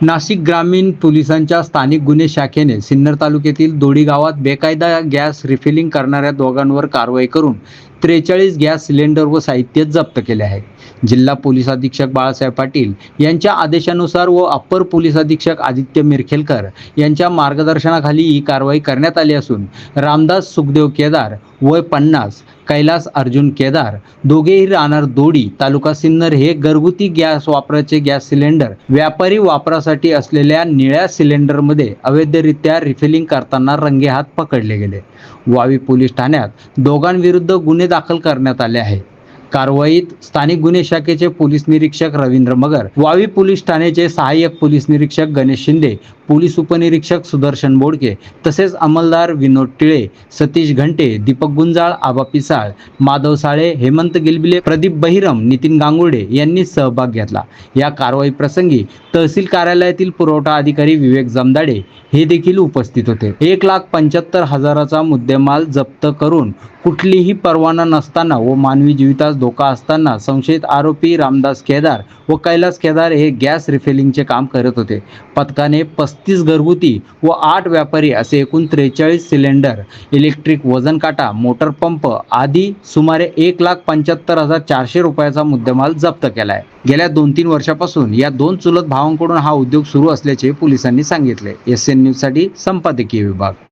नाशिक ग्रामीण पोलिसांच्या स्थानिक गुन्हे शाखेने सिन्नर तालुक्यातील दोडी गावात बेकायदा गॅस रिफिलिंग करणाऱ्या दोघांवर कारवाई करून त्रेचाळीस गॅस सिलेंडर व साहित्य जप्त केले आहे. जिल्हा पोलीस अधीक्षक बाळासाहेब पाटील यांच्या आदेशानुसार व अप्पर पोलीस अधीक्षक आदित्य मिरखेलकर यांच्या मार्गदर्शनाखाली ही कारवाई करण्यात आली असून रामदास सुखदेव केदार वय पन्नास कैलास अर्जुन केदार दोघेही राहणार दोडी तालुका सिन्नर हे घरगुती गॅस वापराचे गॅस सिलेंडर व्यापारी वापरासाठी असलेल्या निळ्या सिलेंडरमध्ये अवैधरित्या रिफिलिंग करताना रंगेहात पकडले गेले. वावी पोलीस ठाण्यात दोघांविरुद्ध गुन्हे दाखल करण्यात आले आहेत. कारवाईत स्थानिक गुन्हे शाखेचे पोलीस निरीक्षक रवींद्र मगर वावी पोलीस ठाण्याचे सहाय्यक पोलीस निरीक्षक गणेश शिंदे पोलीस उपनिरीक्षक सुदर्शन बोडके तसेच अंमलदार विनोद टिळे सतीश घंटे दीपक गुंजाळ आबा पिसाळ माधव साळे हेमंत गिलबिले प्रदीप बहिरम नितीन गांगुर्डे यांनी सहभाग घेतला. या कारवाई प्रसंगी तहसील कार्यालयातील पुरवठा अधिकारी विवेक जमदाडे हे देखील उपस्थित होते. एक लाख पंच्याहत्तर हजाराचा मुद्देमाल जप्त करून कुठलीही परवाना नसताना व मानवी जीवितास धोका असताना संशयित आरोपी रामदास केदार व कैलास केदार हे गॅस रिफिलिंगचे काम करत होते. पथकाने पस्तीस घरगुती व आठ व्यापारी असे एकूण त्रेचाळीस सिलेंडर इलेक्ट्रिक वजन काटा मोटर पंप आदी सुमारे एक लाख पंच्याहत्तर हजार चारशे रुपयाचा मुद्देमाल जप्त केला आहे गेल्या दोन तीन वर्षापासून या दोन चुलत भावांकडून हा उद्योग सुरू असल्याचे पोलिसांनी सांगितले. एस एन न्यूजसाठी संपादकीय विभाग.